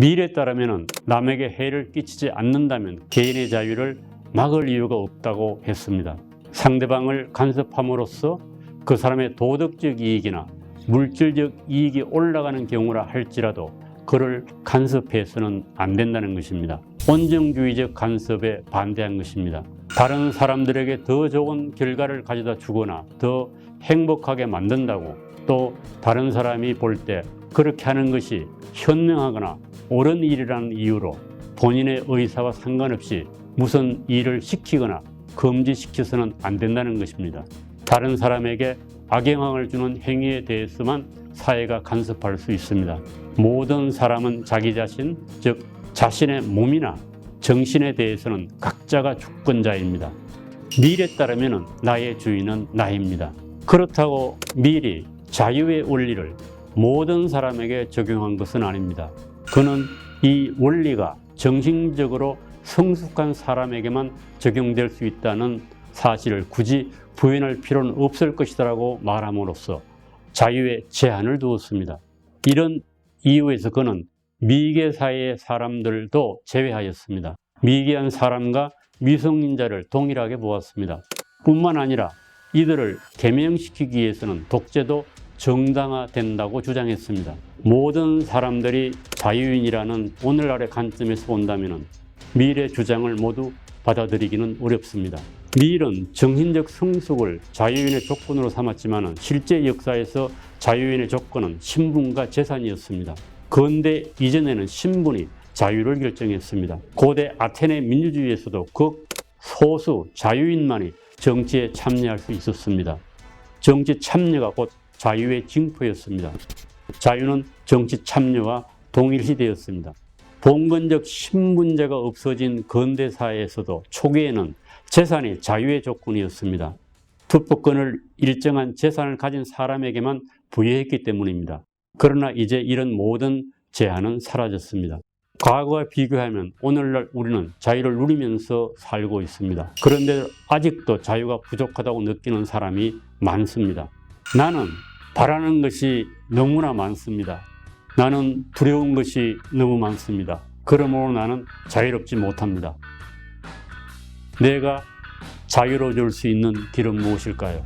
미래에 따르면 남에게 해를 끼치지 않는다면 개인의 자유를 막을 이유가 없다고 했습니다. 상대방을 간섭함으로써 그 사람의 도덕적 이익이나 물질적 이익이 올라가는 경우라 할지라도 그를 간섭해서는 안 된다는 것입니다. 온정주의적 간섭에 반대한 것입니다. 다른 사람들에게 더 좋은 결과를 가져다 주거나 더 행복하게 만든다고 또 다른 사람이 볼때 그렇게 하는 것이 현명하거나 옳은 일이라는 이유로 본인의 의사와 상관없이 무슨 일을 시키거나 금지시켜서는 안 된다는 것입니다. 다른 사람에게 악영향을 주는 행위에 대해서만 사회가 간섭할 수 있습니다. 모든 사람은 자기 자신, 즉 자신의 몸이나 정신에 대해서는 각자가 주권자입니다. 미래에 따르면 나의 주인은 나입니다. 그렇다고 미리 자유의 원리를 모든 사람에게 적용한 것은 아닙니다. 그는 이 원리가 정신적으로 성숙한 사람에게만 적용될 수 있다는 사실을 굳이 부인할 필요는 없을 것이다라고 말함으로써 자유에 제한을 두었습니다. 이런 이유에서 그는 미개 사회의 사람들도 제외하였습니다. 미개한 사람과 미성년자를 동일하게 보았습니다. 뿐만 아니라 이들을 개명시키기 위해서는 독재도 정당화된다고 주장했습니다. 모든 사람들이 자유인이라는 오늘날의 관점에서 본다면 미래 주장을 모두 받아들이기는 어렵습니다. 밀은 정신적 성숙을 자유인의 조건으로 삼았지만 실제 역사에서 자유인의 조건은 신분과 재산이었습니다. 근대 이전에는 신분이 자유를 결정했습니다. 고대 아테네 민주주의에서도 극 소수 자유인만이 정치에 참여할 수 있었습니다. 정치 참여가 곧 자유의 징표였습니다. 자유는 정치 참여와 동일시되었습니다. 봉건적 신분제가 없어진 근대 사회에서도 초기에는 재산이 자유의 조건이었습니다. 투표권을 일정한 재산을 가진 사람에게만 부여했기 때문입니다. 그러나 이제 이런 모든 제한은 사라졌습니다. 과거와 비교하면 오늘날 우리는 자유를 누리면서 살고 있습니다. 그런데 아직도 자유가 부족하다고 느끼는 사람이 많습니다. 나는 바라는 것이 너무나 많습니다. 나는 두려운 것이 너무 많습니다. 그러므로 나는 자유롭지 못합니다. 내가 자유로워질 수 있는 길은 무엇일까요?